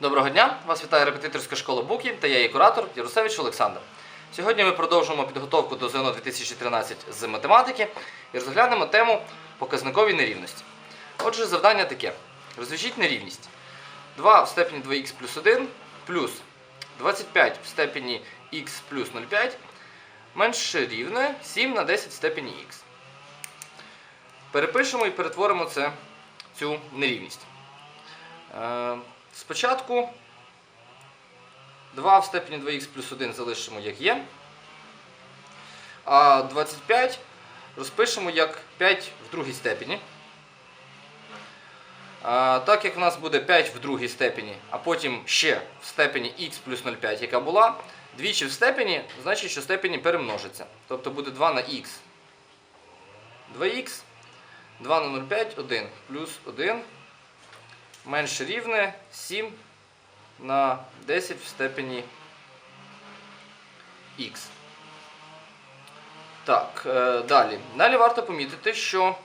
Доброго дня! Вас вітає репетиторська школа Буки та я її куратор Ярусевич Олександр. Сьогодні ми продовжуємо підготовку до ЗНО 2013 з математики і розглянемо тему показникові нерівності. Отже, завдання таке: розв'яжіть нерівність 2 в степені 2х плюс 1 плюс 25 в степені х плюс 0,5 менше рівне 7 на 10 в степені х. Перепишемо і перетворимо це, цю нерівність. Спочатку 2 в степені 2х плюс 1 залишимо як є. А 25 розпишемо як 5 в другій степені. А, так як в нас буде 5 в другій степені, а потім ще в степені х плюс 0,5, яка була, двічі в степені, значить, що степені перемножиться. Тобто буде 2 на х 2х, 2 на 0,5, 1 плюс 1 менше рівне 7 на 10 в степені х. Так, е, далі. Далі варто помітити, що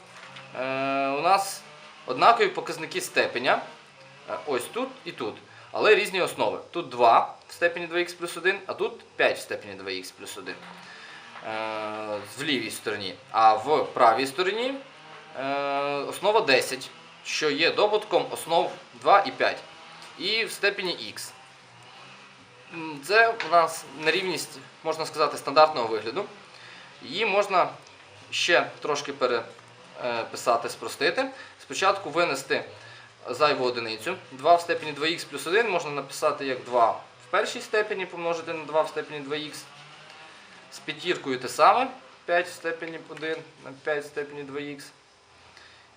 е, у нас однакові показники степеня. Е, ось тут і тут. Але різні основи. Тут 2 в степені 2х плюс 1, а тут 5 в степені 2х плюс 1. Е, в лівій стороні. А в правій стороні основа 10 що є добутком основ 2 і 5. І в степені х. Це у нас нерівність, можна сказати, стандартного вигляду. Її можна ще трошки переписати, спростити. Спочатку винести зайву одиницю. 2 в степені 2х плюс 1 можна написати як 2 в першій степені помножити на 2 в степені 2х. З п'ятіркою те саме. 5 в степені 1 на 5 в степені 2х.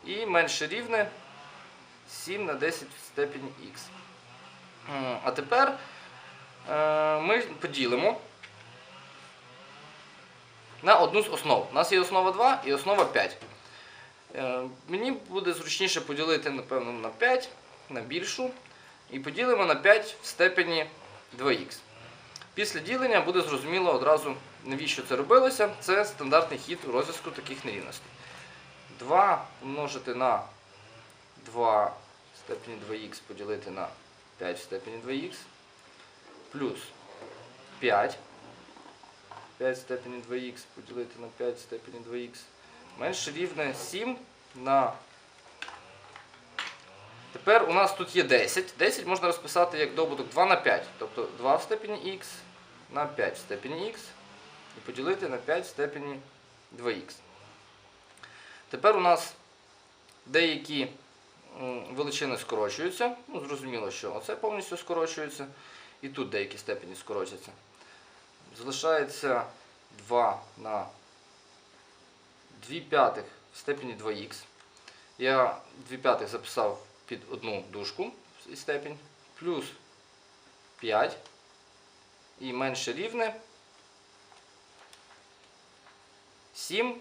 І менше рівне 7 на 10 в степені х. А тепер е, ми поділимо на одну з основ. У нас є основа 2 і основа 5. Е, Мені буде зручніше поділити, напевно, на 5, на більшу. І поділимо на 5 в степені 2х. Після ділення буде зрозуміло одразу, навіщо це робилося. Це стандартний хід у розв'язку таких нерівностей. 2 помножити на 2 в степені 2х поділити на 5 в степені 2х плюс 5 5 в степені 2х поділити на 5 в степені 2х менше рівне 7 на. Тепер у нас тут є 10. 10 можна розписати як добуток 2 на 5. Тобто 2 в степені х на 5 в степені х і поділити на 5 в степені 2х. Тепер у нас деякі величини скорочуються. Ну, зрозуміло, що оце повністю скорочується. І тут деякі степені скорочаться. Залишається 2 на 2 п'ятих в степені 2х. Я 2 п'ятих записав під одну дужку і степень. Плюс 5 і менше рівне 7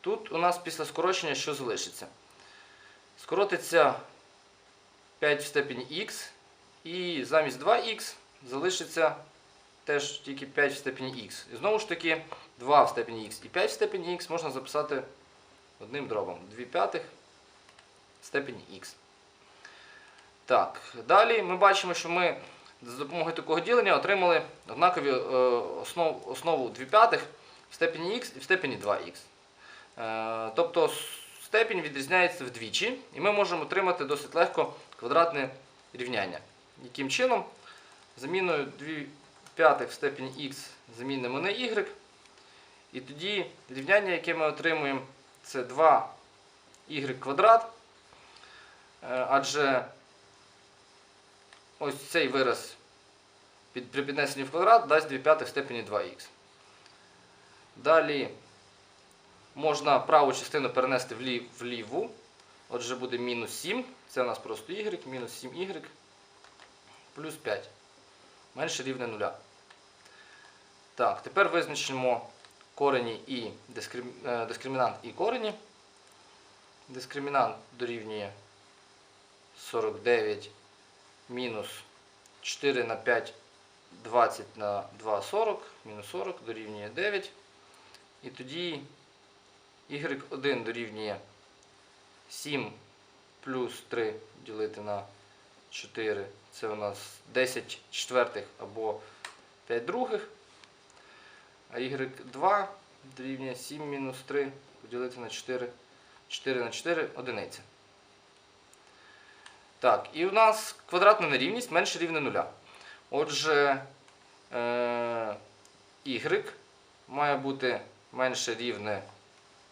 Тут у нас після скорочення що залишиться? Скоротиться 5 в степені х, і замість 2х залишиться теж тільки 5 в степені х. І знову ж таки 2 в степені х і 5 в степені х можна записати одним дробом. 2 п'ятих в степені х. Так, далі ми бачимо, що ми за допомогою такого ділення отримали однакові е, основ, основу 2 п'ятих в степені х і в степені 2х. Е, Тобто степінь відрізняється вдвічі, і ми можемо отримати досить легко квадратне рівняння. Яким чином? Заміною 2 п'ятих в степені х замінимо на y. І тоді рівняння, яке ми отримуємо, це 2 y квадрат. Е, Адже ось цей вираз при піднесенні в квадрат дасть 2 п'ятих в степені 2х. Далі можна праву частину перенести в, лів, ліву. Отже, буде мінус 7. Це у нас просто y, мінус 7y плюс 5. Менше рівне 0. Так, тепер визначимо корені і дискрим... е, дискримінант і корені. Дискримінант дорівнює 49 мінус 4 на 5, 20 на 2, 40, мінус 40 дорівнює 9. І тоді y1 дорівнює 7 плюс 3 ділити на 4 це у нас 10 четвертих або 5 других. А y2 дорівнює 7 мінус 3 поділити на 4. 4 на 4 одиниця. Так, і у нас квадратна нерівність менше рівне нуля. Отже, е, y має бути менше рівне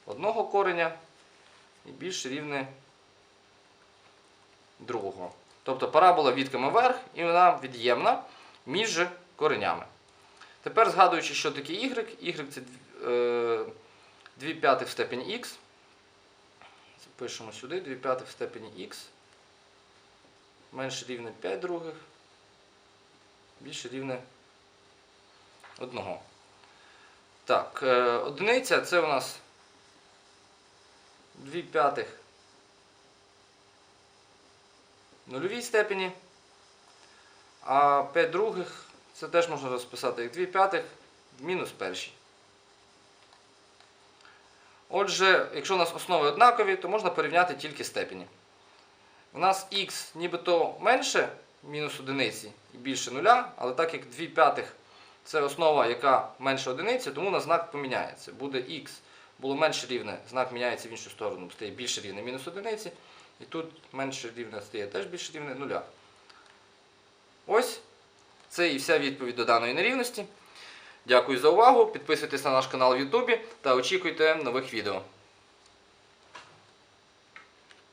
одного кореня і більше рівне другого. Тобто парабола відками вверх і вона від'ємна між коренями. Тепер згадуючи, що таке y, y це е, 2 п'ятих в степені х. Запишемо сюди 2 п'ятих в степені х. Менше рівне 5 других. Більше рівне 1. Так, е, одиниця це у нас 2 п'ятих нульовій степені. А 5 других це теж можна розписати як 2 п'ятих в мінус першій. Отже, якщо у нас основи однакові, то можна порівняти тільки степені. У нас х нібито менше мінус одиниці і більше нуля, але так як 2 п'ятих це основа, яка менше одиниці, тому на знак поміняється. Буде х було менш рівне, знак міняється в іншу сторону, стає більше рівне мінус одиниці. І тут менше рівне стає теж більше рівне нуля. Ось це і вся відповідь до даної нерівності. Дякую за увагу. Підписуйтесь на наш канал в Ютубі та очікуйте нових відео.